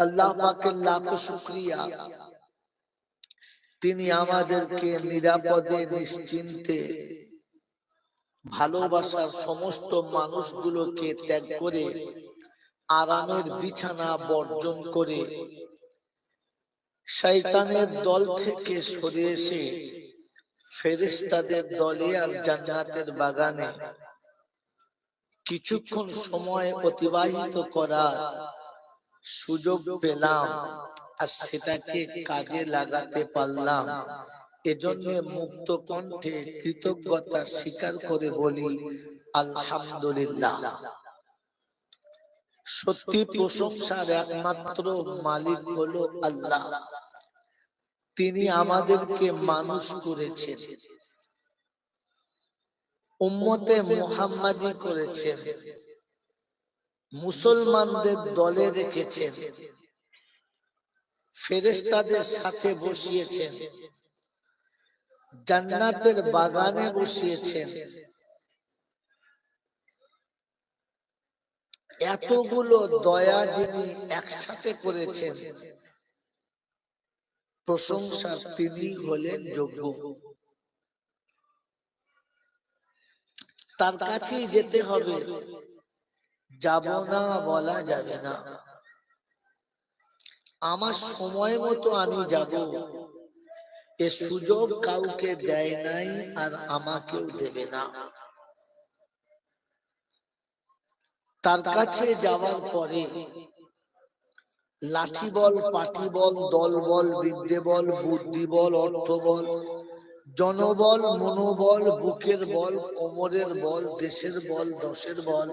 আল্লাহ পাকের লাখ শুক্রিয়া। তিনি আমাদেরকে নিরাপদে নিশ্চিন্তে ভালোবাসার সমস্ত মানুষগুলোকে ত্যাগ করে আরামের বিছানা বর্জন করে শয়তানের দল থেকে সরে এসে ফেরেশতাদের দলে আর জান্নাতের বাগানে কিছুক্ষণ সময় অতিবাহিত করার সুযোগ পেলাম আর সেটাকে কাজে লাগাতে পারলাম। এজন্য মুক্ত কণ্ঠে কৃতজ্ঞতা স্বীকার করে বলি, আলহামদুলিল্লাহ। সত্যি প্রশংসার একমাত্র মালিক হলো আল্লাহ। তিনি আমাদেরকে মানুষ করেছেন। উম্মতে মুহাম্মাদি করেছেন। মুসলমানদের দলে রেখেছেন। ফেরেস্তাদের সাথে বসিয়েছেন। জান্নাতের বাগানে বসিয়েছেন। এতগুলো দয়া যিনি একসাথে করেছেন প্রশংসা তিনি হলেন যোগ্য। তার কাছেই যেতে হবে। যাব না বলা যাবে না। আমার সময় মতো আমি যাব। এ সুযোগ কাউকে দেয় নাই আর আমাকেও দেবে না। তার কাছে যাওয়ার পরে লাঠি বল পাটি বল দল বল বিদ্যে বল বুদ্ধি বল অর্থ বল জনবল মনোবল বুকের বল কোমরের বল দেশের বল দশের বল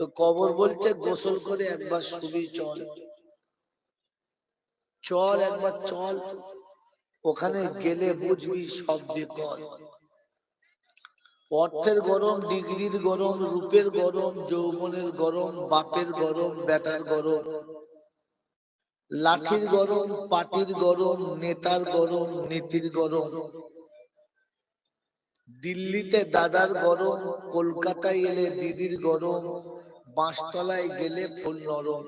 তো কবর বলছে গোসল করে একবার শুবি চল। চল। একবার চল। ওখানে গেলে বুঝবি সব বিপদ। অর্থের গরম ডিগ্রির গরম রূপের গরম যৌবনের গরম বাপের গরম বেটার গরম। লাঠির গরম পাটির গরম নেতার গরম নীতির গরম। দিল্লিতে দাদার গরম কলকাতায় এলে দিদির গরম। বাঁশতলায় গেলে ফুল নরম।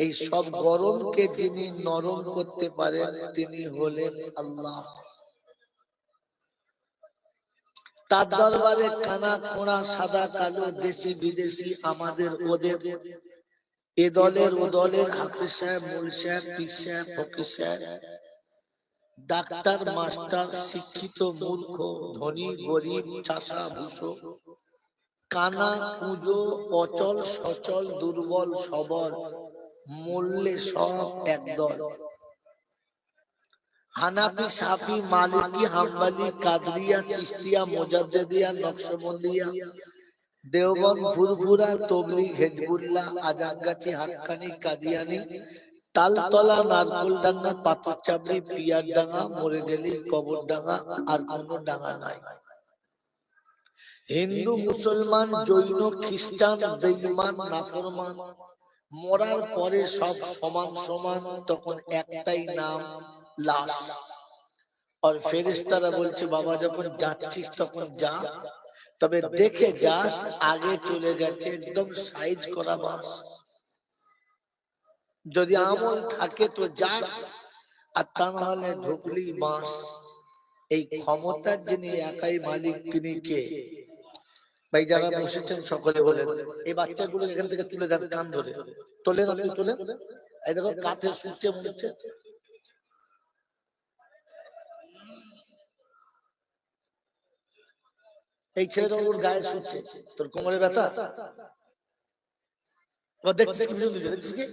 এই সব গরমকে যিনি নরম করতে পারেন তিনি হলেন আল্লাহ। তার দরবারে কানা কোনা সাদা কালো দেশি বিদেশি আমাদের ওদের। এ দলের ও দলের হাফিজ সাহেব মুল সাহেব পীর সাহেব ফকির সাহেব। ডাক্তার মাস্টার শিক্ষিত মূর্খ ধনী গরিব চাষা ভূষো কানা পুজো অচল সচল দুর্বল সবল, মূল্যে সব একদল। হানাফি সাফি, মালিকি, হাম্বালি, কাদরিয়া, চিস্তিয়া, মোজাদ্দেদিয়া, নকশবন্দিয়া দেওবন ফুরফুরা তবলিগ হেজবুল্লাহ আজানগাছি হাক্কানি, কাদিয়ানি, তালতলা, নারকোলডাঙ্গা পাথর চাপড়ি পিয়ার ডাঙ্গা মরে গেলি কবর ডাঙ্গা আর কোন ডাঙ্গা নাই। হিন্দু মুসলমান জৈন খ্রিস্টান বেঈমান নাফরমান মরার পরে সব সমান সমান তখন একটাই নাম লাশ। আর ফেরেশতারা বলছে বাবা যখন যাচ্ছিস তখন যা। তবে দেখে যাস আগে চলে গেছে একদম সাইজ করা বাস। যদি আমল থাকে তো যাস আর তা নাহলে ঢুকলি বাস। এই ক্ষমতার যিনি একাই মালিক তিনি কে? ভাই যারা বসেছেন সকলে বলেন এই বাচ্চাগুলো এখান থেকে তুলে দেন কান ধরে। তোলেন আপনি তোলেন এই দেখো কাঁধে শুচ্ছে মনে হচ্ছে। এই ছেলেটা ওর গায়ে শুচ্ছে তোর কোমরে ব্যথা? দেখছিস কি দেখছিস কি?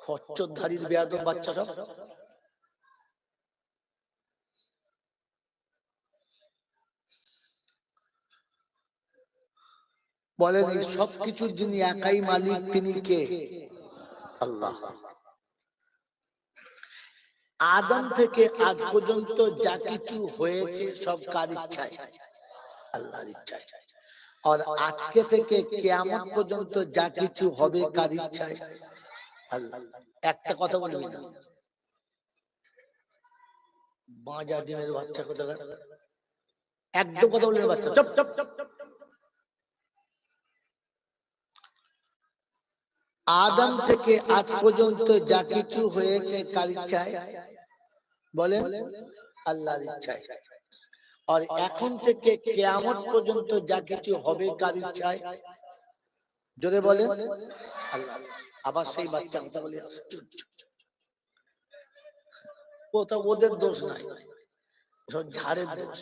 খচ্চরধারীর বেয়াদব বাচ্চা সব বলেন এই সবকিছুর যিনি একাই মালিক তিনি কে? আল্লাহ। আদম থেকে আজ পর্যন্ত যা কিছু হয়েছে সব কার ইচ্ছায়। আল্লাহর ইচ্ছায়। আর আজকে থেকে কেয়ামত পর্যন্ত যা কিছু হবে কার ইচ্ছায়। আল্লাহ একটা কথা বলবি না বাঁজা ডিমের বাচ্চা কথা একদম কথা বলবি বাচ্চা চপ চপ চপ। আদম থেকে আজ পর্যন্ত যা কিছু হয়েছে কার ইচ্ছায়? বলেন, আল্লাহর ইচ্ছায়। আর এখন থেকে কেয়ামত পর্যন্ত যা কিছু হবে কার ইচ্ছায়? জোরে বলেন, আল্লাহ। আবার সেই বাচ্চা কথা বলে আশ্চর্য। ওদের দোষ নাই। ঝাড়ের দোষ।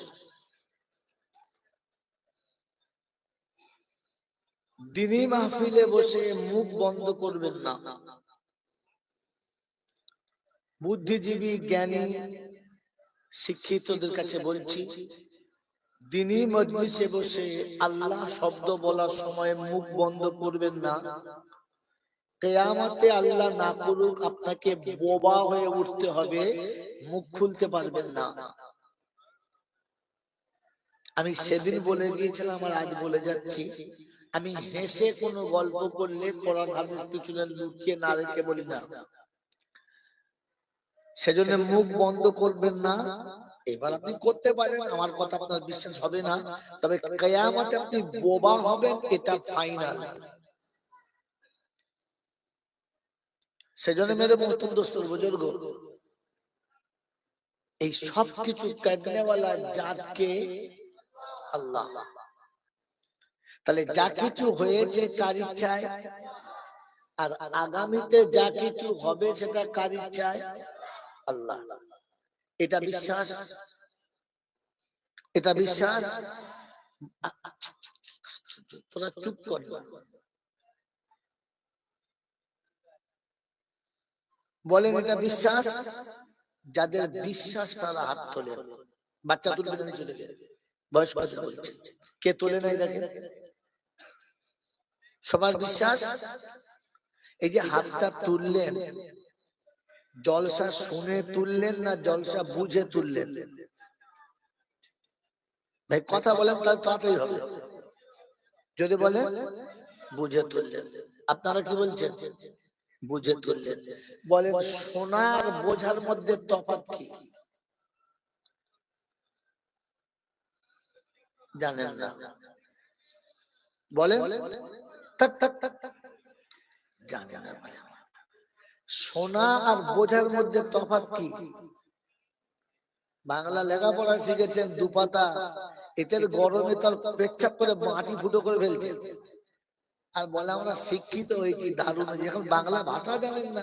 দিনী মাহফিলে বসে মুখ বন্ধ করবেন না। বুদ্ধিজীবী, জ্ঞানী, শিক্ষিতদের কাছে বলছি দিনী মজলিসে বসে আল্লাহ শব্দ বলার সময় মুখ বন্ধ করবেন না। কেয়ামতে আল্লাহ না করুক, আপনাকে বোবা হয়ে উঠতে হবে, মুখ খুলতে পারবেন না। আমি সেদিন বলে গিয়েছিলাম আর আজ বলে যাচ্ছি আমি হেসে কোনো গল্প করলে কোরআন হাদিস পিছনে লুকিয়ে না রেখে বলি না। সেজন্য মুখ বন্ধ করবেন না। এবার আপনি করতে পারেন আমার কথা আপনার বিশ্বাস হবে না। তবে কেয়ামতে আপনি বোবা হবেন এটা ফাইনাল সেজন্য মেরে মোহতম দোস্তর বুজুর্গ এই সব কিছু কাটনেওয়ালা জাতকে আল্লাহ তাহলে যা কিছু হয়েছে কার ইচ্ছায় আর আগামীতে যা কিছু হবে সেটা কার ইচ্ছায় আল্লাহ। এটা বিশ্বাস এটা বিশ্বাস। তোরা চুপ কর বলেন এটা বিশ্বাস যাদের বিশ্বাস তারা হাত তোলে। বাচ্চা তুলবে চলে বয়স্ক বলছে। কে তোলে নাই দেখেন? সবার বিশ্বাস? এই যে হাতটা তুললেন জলসা শুনে তুললেন না জলসা বুঝে তুললেন? ভাই কথা বলেন তাহলে তাড়াতাড়ি হবে। যদি বলে বুঝে তুললেন। আপনারা কি বলছেন? বুঝে তুললেন। বলেন সোনার বোঝার মধ্যে তফাৎ কি? জানেন না। বলেন। থাক, থাক, থাক, থাক। জানেন না বলেন। সোনা আর বোঝার মধ্যে তফাৎ কি বাংলা লেখাপড়া শিখেছেন দুপাতা এদের গরমে তার পেচ্ছাপ করে মাটি ফুটো করে ফেলছে আর বলে আমরা শিক্ষিত হয়েছি দারুণ এখন বাংলা ভাষা জানেন না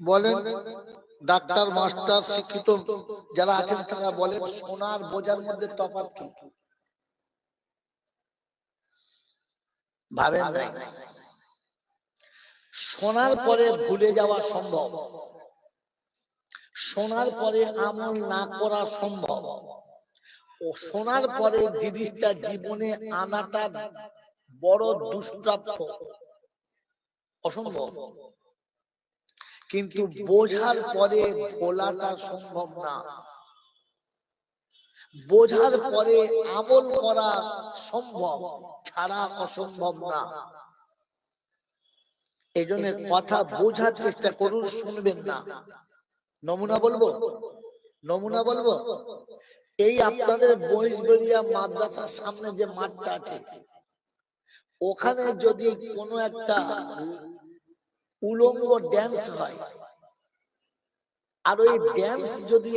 বলেন ডাক্তার মাস্টার শিক্ষিত যারা আছেন তারা বলেন সোনার বোঝার মধ্যে তফাৎ কি ভাবেন নাই। শোনার পরে ভুলে যাওয়া সম্ভব। শোনার পরে আমল না করা সম্ভব। ও শোনার পরে জিনিসটা জীবনে আনাটা বড় দুষ্প্রাপ্য। অসম্ভব। কিন্তু বোঝার পরে বলাটা সম্ভব না। বোঝার পরে আমল করা সম্ভব, ছাড়া অসম্ভব না। এই জন্য কথা বোঝার চেষ্টা করুন, শুনবেন না। নমুনা বলব? নমুনা বলব? এই আপনাদের বহিসবেরিয়া মাদ্রাসার সামনে যে মাঠটা আছে, ওখানে যদি কোনো একটা উলঙ্গ ড্যান্স হয়, আর ওই ড্যান্স যদি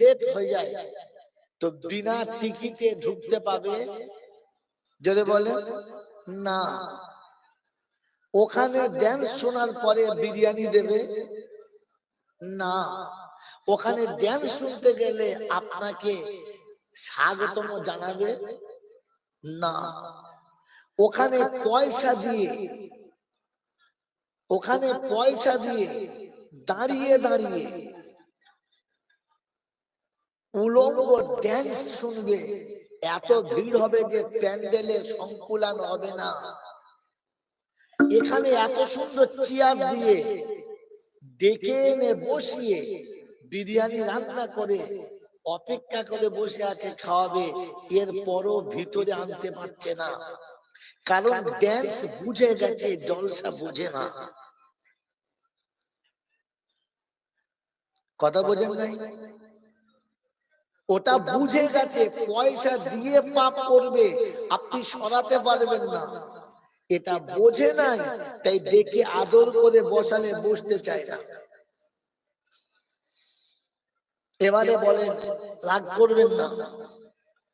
ডেট হয়ে যায় তো বিনা টিকিটে ঢুকতে পাবে? যদি বলে না। ওখানে ড্যান্স শোনার পরে বিরিয়ানি দেবে? না। ওখানে ড্যান্স শুনতে গেলে আপনাকে স্বাগতম জানাবে? না। ওখানে পয়সা দিয়ে ওখানে পয়সা দিয়ে দাঁড়িয়ে দাঁড়িয়ে উলঙ্গ ড্যান্স শুনবে, এত ভিড় হবে যে প্যান্ডেলে সংকুলান হবে না। এখানে এত সুন্দর চেয়ার দিয়ে ডেকে এনে বসিয়ে বিরিয়ানি রান্না করে, অপেক্ষা করে বসে আছে, খাওয়াবে, এরপরও ভিতরে আনতে পারছে না। কারণ ড্যান্স বুঝে গেছে, জলসা বুঝে না। কথা বোঝেন নাই? ওটা বুঝে গেছে পয়সা দিয়ে পাপ করবে আপনি সরাতে পারবেন না। এটা বোঝে নাই তাই ডেকে আদর করে বসালে বসতে চায় না। এবারে বলেন রাগ করবেন না।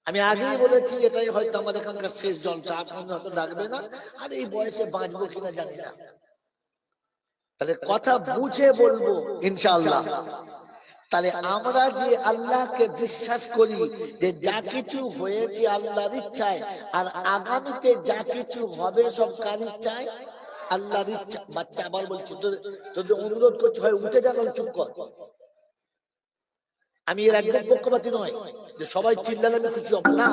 আমি আগেই বলেছি এটাই হয়তো আমাদের এখানকার শেষ জলসা আপনাদের হয়তো ডাকবে না আর এই বয়সে বাঁচবো কিনা জানি না। তাহলে কথা বুঝে বলব ইনশাআল্লাহ। তাহলে আমরা যে আল্লাহকে বিশ্বাস করি যে যা কিছু হয়েছে আল্লাহর ইচ্ছায় আর আগামীতে যা কিছু হবে সব কার ইচ্ছায় আল্লাহর ইচ্ছা। বাচ্চা আবার বলছি তোদের- অনুরোধ করছি হয় উঠে যাবে চুপ কর। আমি এর একদম পক্ষপাতি নয়। যে সবাই চিল্লালে আমি খুশি হব না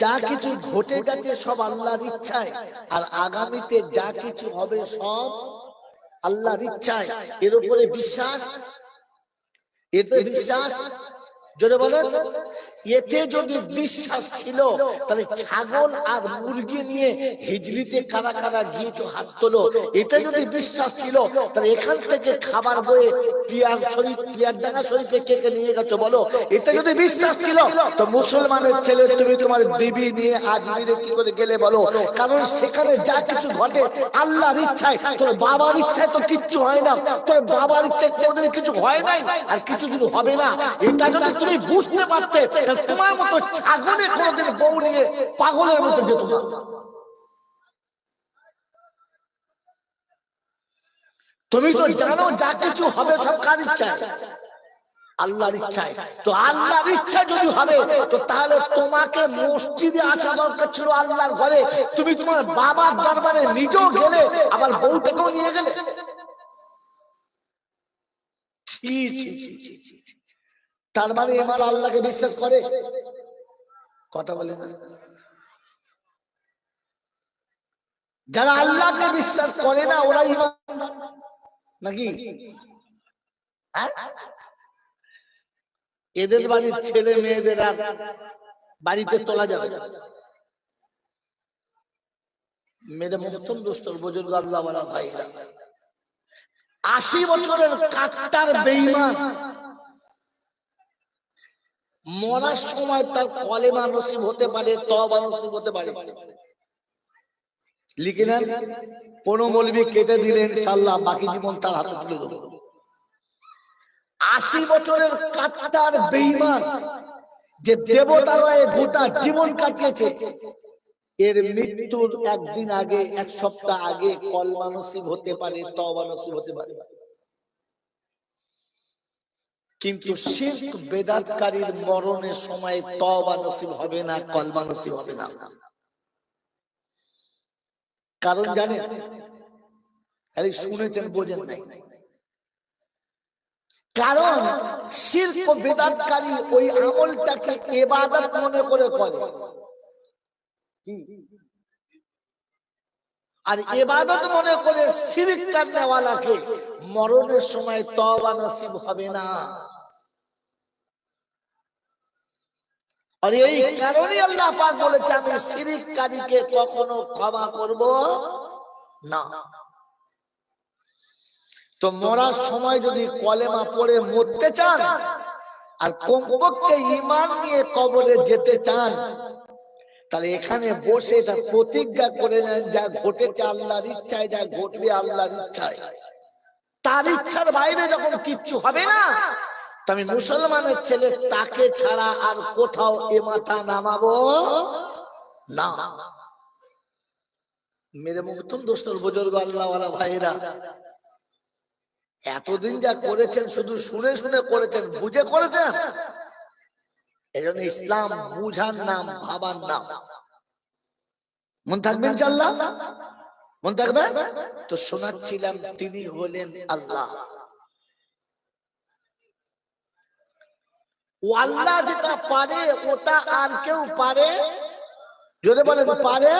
যা কিছু ঘটে গেছে সব আল্লাহর ইচ্ছায়, আর আগামীতে যা কিছু হবে সব আল্লাহর ইচ্ছায়। এর উপরে বিশ্বাস এতে বিশ্বাস যদি বলেন। এতে যদি বিশ্বাস ছিল তাহলে ছাগল আর মুরগি নিয়ে হিজলিতে কারা কারা গিয়েছো হাত তোলো। এটা যদি বিশ্বাস ছিল তাহলে এখান থেকে খাবার বয়ে পিয়ার শরীফ পিয়ার ডাঙ্গা শরীফে কে কে নিয়ে গেছো বলো? এটা যদি বিশ্বাস ছিল তো মুসলমানের ছেলে তুমি তোমার বিবি নিয়ে আজমিরে কি করে গেলে বলো? কারণ সেখানে যা কিছু ঘটে আল্লাহর ইচ্ছায় তোর বাবার ইচ্ছায় তো কিচ্ছু হয় না। তোর বাবার ইচ্ছায় কোনোদিন কিছু হয় নাই আর কিছু দিন হবে না এটা যদি তুমি বুঝতে পারতে তাহলে তোমার মতো ছাগলে কোনোদিন বউ নিয়ে পাগলের মতো যেত না। তুমি তো জানো যা কিছু হবে সব কার ইচ্ছায়? আল্লাহর ইচ্ছায়। তো আল্লাহর ইচ্ছা যদি হবে তো তাহলে তোমাকে মসজিদে আসা দরকার ছিল আল্লাহর ঘরে। তুমি তোমার বাবার দরবারে নিজেও গেলে আবার বউটাকেও নিয়ে গেলে। ছি, ছি, ছি, ছি, ছি। তার মানে এবার আল্লাহকে বিশ্বাস করে কথা বলে না যারা আল্লাহকে বিশ্বাস করে না, ওরা ইমান নাকি হ্যাঁ? এদের বাড়ির ছেলে মেয়েদের বাড়িতে তোলা যাবে। মেয়েদের মহতম দোস্তর বুজুর্গ আল্লাহ ভাইরা আশি বছরের কাকটার বেইমান মরার সময় তার কলেমা নসিব হতে পারে তবা নসিব হতে পারে। লিখে নেন, কোন মলবি কেটে দিলেন ইনশাল্লাহ বাকি জীবন তার হাতে তুলে দেবো। আশি বছরের কাতার বেইমান যে দেবতারয়ে গোটা জীবন কাটিয়েছে, এর মৃত্যুর একদিন আগে, এক সপ্তাহ আগে কলমা নসিব হতে পারে তবা নসিব হতে পারে। কিন্তু শির্ক বেদাতকারীর মরণের সময় তবা নসিব হবে না, কলমা নসিব হবে না। কারণ আরে শুনেছেন, বোঝেন নাই। কারণ শিল্প বেদাতকারী ওই আমলটাকে এবাদত মনে করে করে। আর এবাদত মনে করে শিরিক কান্নাওয়ালাকে মরণের সময় তবা নসিব হবে না। আর এই কারণে আল্লাহ পাক বলেছে, আমি শিরিককারীকে কখনো ক্ষমা করব না। তো মরার সময় যদি কলেমা পড়ে মরতে চান, আর কমপক্ষে ইমান নিয়ে কবরে যেতে চান, তাহলে এখানে বসে এটা প্রতিজ্ঞা করে নেন, যা ঘটেছে আল্লাহর ইচ্ছায়, যা ঘটবে আল্লাহর ইচ্ছায়। তার ইচ্ছার বাইরে যখন কিচ্ছু হবে না আমি মুসলমানের ছেলে তাকে ছাড়া আর কোথাও এ মাথা নামাবো না। মেরে মুক্তম দোস্তর বুজুর্গ আল্লাহওয়ালা ভাইরা, এতদিন যা করেছেন শুধু শুনে শুনে করেছেন, বুঝে করেছেন? এই জন্য ইসলাম বুঝার নাম, ভাবার নাম। মন থাকবেন চাল্লা মন থাকবে? তো শোনাচ্ছিলাম, তিনি হলেন আল্লাহ। ও আল্লাহ যেটা পারে ওটা আর কেউ পারে? যদি বলেন পারে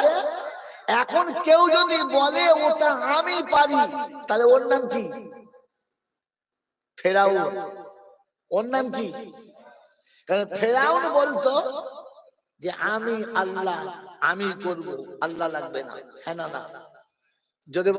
এখন কেউ যদি বলে ওটা আমি পারি তাহলে ওর নাম কি? ফেরাউন। ওর নাম কি? কারণ ফেরাউন বলতো যে আমি আল্লাহ আমি করব আল্লাহ লাগবে না। হ্যাঁ না না? যদি